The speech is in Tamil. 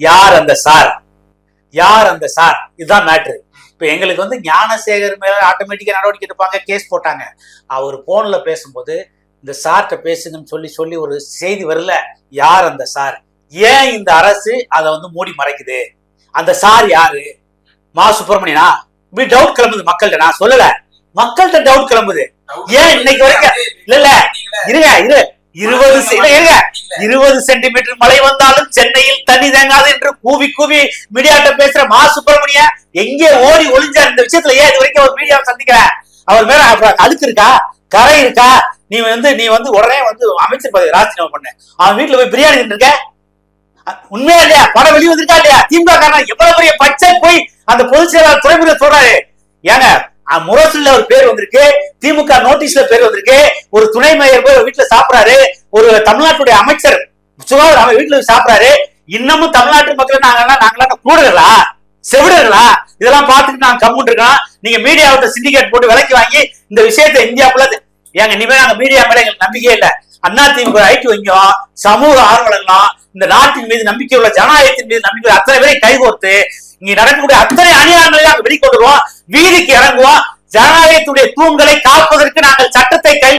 யார் அந்த சார்? யார் அந்த சார்? இதுதான் மேட்ரு இப்ப எங்களுக்கு வந்து ஞானசேகர் மேல ஆட்டோமேட்டிக்கா நடவடிக்கை எடுப்பாங்க கேஸ் போட்டாங்க. அவர் போன்ல பேசும்போது இந்த சார்கிட்ட பேசுங்கன்னு சொல்லி சொல்லி ஒரு செய்தி வரல. யார் அந்த சார்? ஏன் இந்த அரசு அதை வந்து மூடி மறைக்குது? அந்த சார் யாரு? மா சுப்பிரமணியனா? இப்படி டவுட் கிளம்புது மக்கள்கிட்ட. நான் சொல்லல. மக்கள்கிட்ட டவுட் கிளம்புது. ஏன் இன்னைக்கு வரைக்கும் இல்ல இல்ல. இருங்க இரு இருபது சென்டிமீட்டர் மழை வந்தாலும் சென்னையில் தண்ணி தேங்காது என்று கூவி கூவி மீடியாட்ட பேசுற மா சுப்பிரமணிய எங்கே ஓடி ஒளிஞ்சார் இந்த விஷயத்துல ஏன் இது வரைக்கும் ஒரு மீடியாவை சந்திக்கல? அவர் மேல அப்புறம் அழுக்கு இருக்கா? கரை இருக்கா? நீ வந்து நீ வந்து உடனே வந்து அமைச்சர் பதவி ராஜினாமா பண்ண. அவன் வீட்டுல போய் பிரியாணி இருக்க? உண்மையா இல்லையா? படம் வெளி வந்திருக்கா இல்லையா? திமுக காரணம் எவ்வளவு பெரிய பச்சை போய் அந்த பொதுச் செயலாளர் துறைமுறை சொல்றாரு ஏங்க முரசுல ஒரு பேர் வந்திருக்கு. திமுக நோட்டீஸ்ல பேர் வந்திருக்கு. ஒரு துணை மேயர் போய் வீட்டுல சாப்பிடுறாரு. ஒரு தமிழ்நாட்டுடைய அமைச்சர் சுகாதார அவன் வீட்டுல சாப்பிடறாரு. இன்னமும் தமிழ்நாட்டு மக்கள் நாங்கெல்லாம் நாங்களாம் கூடுதலா செவிடர்களா? இதெல்லாம் பார்த்துட்டு நாங்க கம்முன்னு இருக்கோம். நீங்க மீடியாவிட்ட சிண்டிகேட் போட்டு விலைக்கு வாங்கி இந்த விஷயத்த இந்தியா இந்தியாவுக்குள்ள ஏங்க இனிமே நாங்க மீடியா மேல எங்களுக்கு நம்பிக்கையே இல்ல. அண்ணா திமுக ஐடி வங்கியம் சமூக ஆர்வலர்களும் இந்த நாட்டின் மீது நம்பிக்கை உள்ள ஜனநாயகத்தின் மீது நம்பிக்கை உள்ள அத்தனை பேரை கைகோர்த்து இங்க நடக்கக்கூடிய அத்தனை அநியாயங்களையும் நாங்க வெளிக்கொண்டுருவோம் வீதிக்கு இறங்குவோம். ஜனநாயகத்துடைய தூண்களை காப்பதற்கு நாங்கள்